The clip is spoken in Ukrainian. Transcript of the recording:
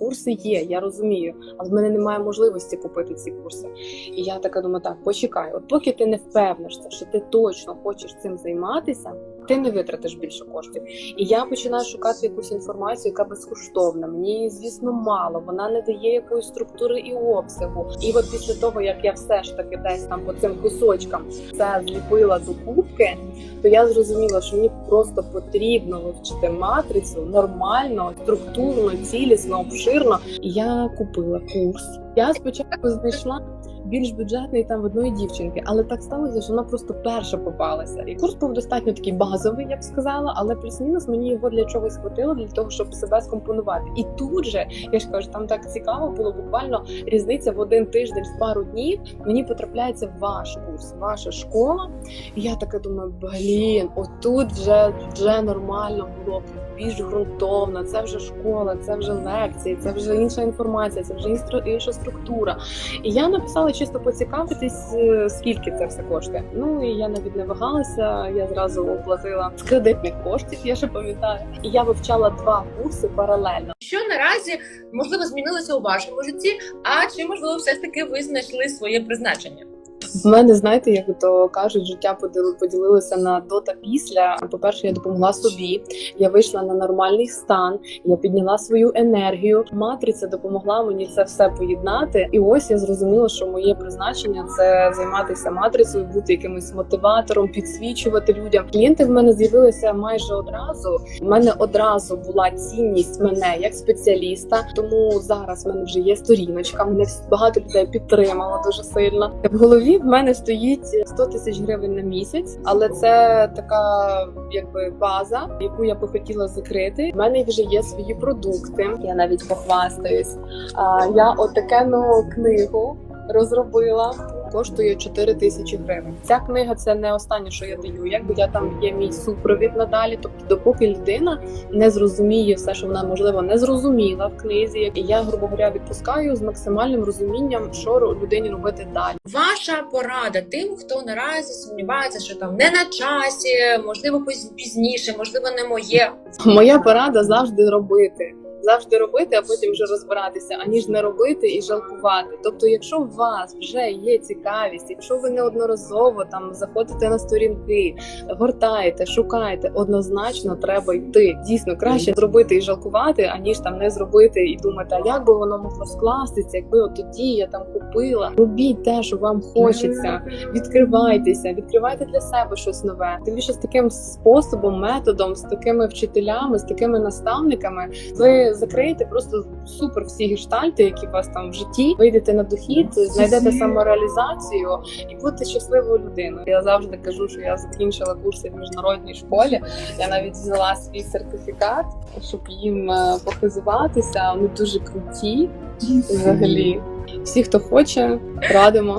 Курси є, я розумію, але в мене немає можливості купити ці курси. І я така думаю, так, почекай, от поки ти не впевнишся, що ти точно хочеш цим займатися, ти не витратиш більше коштів. І я починаю шукати якусь інформацію, яка безкоштовна. Мені, звісно, мало, вона не дає якоїсь структури і обсягу. І от після того, як я все ж таки десь там по цим кусочкам це зліпила до кубки, то я зрозуміла, що мені просто потрібно вивчити матрицю нормально, структурно, цілісно, обширно. І я купила курс. Я спочатку знайшла більш бюджетний там в одної дівчинки, але так сталося, що вона просто перша попалася. І курс був достатньо такий базовий, я б сказала, але плюс-мінус мені його для чогось хватило для того, щоб себе скомпонувати. І тут же я ж кажу, там так цікаво було буквально різниця в один тиждень, в пару днів. Мені потрапляється ваш курс, ваша школа. І я така думаю, блін, отут вже вже нормально було більш ґрунтовно. Це вже школа, це вже лекції, це вже інша інформація, це вже інша структура. І я написала чисто поцікавитись, е, скільки це все коштує. Ну і я навіть не вагалася. Я зразу оплатила з кредитних коштів. Я ще пам'ятаю. І я вивчала два курси паралельно. Що наразі можливо змінилося у вашому житті? А чи можливо все ж таки ви знайшли своє призначення? В мене, знаєте, як то кажуть, життя поділи- поділилося на до та після. По-перше, я допомогла собі. Я вийшла на нормальний стан, я підняла свою енергію. Матриця допомогла мені це все поєднати. І ось я зрозуміла, що моє призначення це займатися матрицею, бути якимось мотиватором, підсвічувати людям. Клієнти в мене з'явилися майже одразу. У мене одразу була цінність мене як спеціаліста. Тому зараз в мене вже є сторіночка. Мене багато людей підтримало дуже сильно. В голові в мене стоїть 100 тисяч гривень на місяць, але це така якби база, яку я би хотіла закрити. У мене вже є свої продукти. Я навіть похвастаюсь. Я отакену книгу розробила. Коштує 4 тисячі гривень. Ця книга це не останнє, що я даю. Якби я там є мій супровід надалі. Тобто, допоки людина не зрозуміє все, що вона можливо не зрозуміла в книзі, і я грубо говоря відпускаю з максимальним розумінням, що людині робити далі. Ваша порада тим, хто наразі сумнівається, що там не на часі, можливо, піз- пізніше, можливо, не моє. Моя порада завжди робити. Завжди робити, а потім вже розбиратися, аніж не робити і жалкувати. Тобто, якщо у вас вже є цікавість, якщо ви неодноразово там заходите на сторінки, гортаєте, шукаєте, однозначно треба йти. Дійсно краще зробити і жалкувати, аніж там не зробити і думати, а як би воно могло скластися, якби от тоді я там купила. Робіть те, що вам хочеться відкривайтеся, відкривайте для себе щось нове. Тим більше з таким способом, методом, з такими вчителями, з такими наставниками, ви закриєте просто супер всі гештальти, які у вас там в житті. Вийдете на дохід, знайдете самореалізацію і будете щасливою людиною. Я завжди кажу, що я закінчила курси в міжнародній школі. Я навіть взяла свій сертифікат, щоб їм е, похизуватися. Вони дуже круті. Взагалі, всі, хто хоче, радимо.